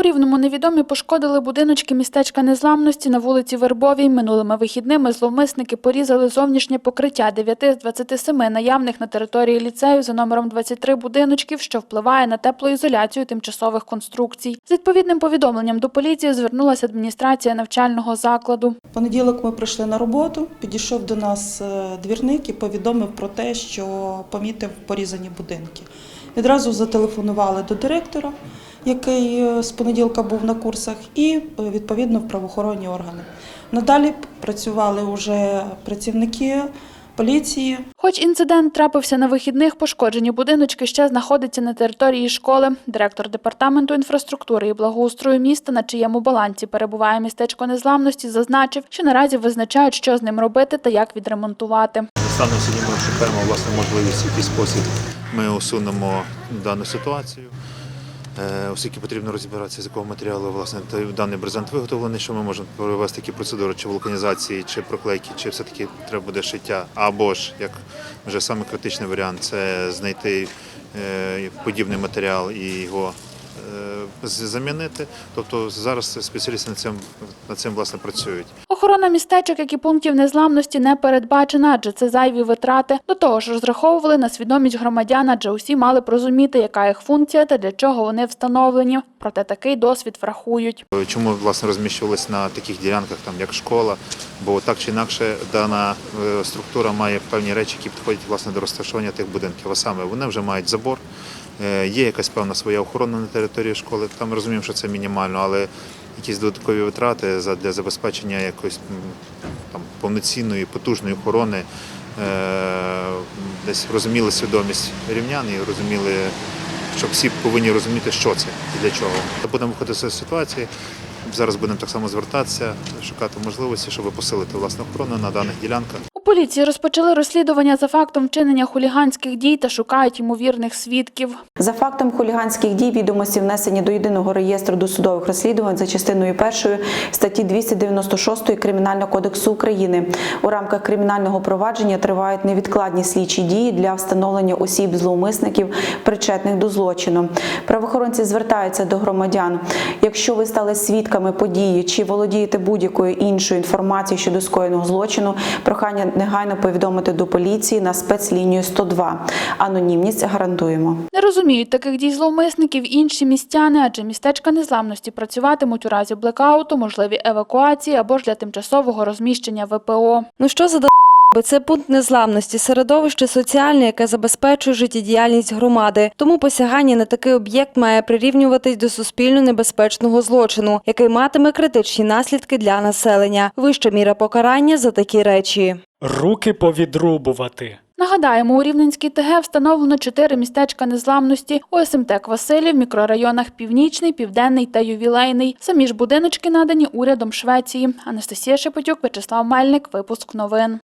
У Рівному невідомі пошкодили будиночки містечка Незламності на вулиці Вербовій. Минулими вихідними зловмисники порізали зовнішнє покриття 9 з 27 наявних на території ліцею за номером 23 будиночків, що впливає на теплоізоляцію тимчасових конструкцій. З відповідним повідомленням до поліції звернулася адміністрація навчального закладу. Понеділок ми прийшли на роботу. Підійшов до нас е, двірник і повідомив про те, що помітив порізані будинки. Відразу зателефонували до директора, який е, з понеділка був на курсах, і е, відповідно в правоохоронні органи. Надалі працювали вже працівники поліції, Хоч інцидент трапився на вихідних, пошкоджені будиночки ще знаходяться на території школи. Директор департаменту інфраструктури і благоустрою міста, на чиєму балансі перебуває містечко незламності, зазначив, що наразі визначають, що з ним робити та як відремонтувати. Станом сьогодні ми шукаємо власне можливість, в який спосіб ми усунемо дану ситуацію. Е, Оскільки потрібно розібратися, з якого матеріалу власне даний брезент виготовлений, що ми можемо провести такі процедури чи вулканізації, чи проклейки, чи все-таки треба буде шиття. Або ж, як вже саме критичний варіант, це знайти е, подібний матеріал і його е, замінити. Тобто зараз спеціалісти над цим, над цим власне працюють. Охорона містечок, як і пунктів незламності, не передбачена, адже це зайві витрати. До того ж, розраховували на свідомість громадян, адже усі мали б розуміти, яка їх функція та для чого вони встановлені. Проте такий досвід врахують. Чому власне розміщувалися на таких ділянках, там як школа? Бо так чи інакше дана е, структура має певні речі, які підходять власне до розташування тих будинків. А саме вони вже мають забор, е, є якась певна своя охорона на території школи. Там розуміємо, що це мінімально, але якісь додаткові витрати для забезпечення якоїсь там повноцінної, потужної охорони. е, Десь розуміли свідомість рівнян і розуміли що всі повинні розуміти, що це і для чого. Будемо виходити з ситуації. Зараз будемо так само звертатися, шукати можливості, щоб посилити власну охорону на даних ділянках. У поліції розпочали розслідування за фактом вчинення хуліганських дій та шукають ймовірних свідків. За фактом хуліганських дій відомості внесені до єдиного реєстру досудових розслідувань за частиною першої статті 296 Кримінального кодексу України. У рамках кримінального провадження тривають невідкладні слідчі дії для встановлення осіб зловмисників, причетних до злочину. Правоохоронці звертаються до громадян. Якщо ви стали свідками події чи володієте будь-якою іншою інформацією щодо скоєного злочину, прохання негайно повідомити до поліції на спецлінію 102. Анонімність гарантуємо. Не розуміють таких дій зловмисників інші містяни, адже містечка незламності працюватимуть у разі блекауту, можливі евакуації або ж для тимчасового розміщення ВПО. Ну що за бо це пункт незламності, середовище соціальне, яке забезпечує життєдіяльність громади. Тому посягання на такий об'єкт має прирівнюватись до суспільно небезпечного злочину, який матиме критичні наслідки для населення. Вища міра покарання за такі речі. Руки повідрубувати. Нагадаємо, у Рівненській ТГ встановлено чотири містечка незламності у СМТ Квасилів, мікрорайонах Північний, Південний та Ювілейний. Самі ж будиночки надані урядом Швеції. Анастасія Шепетюк, Вячеслав Мельник. Випуск новин.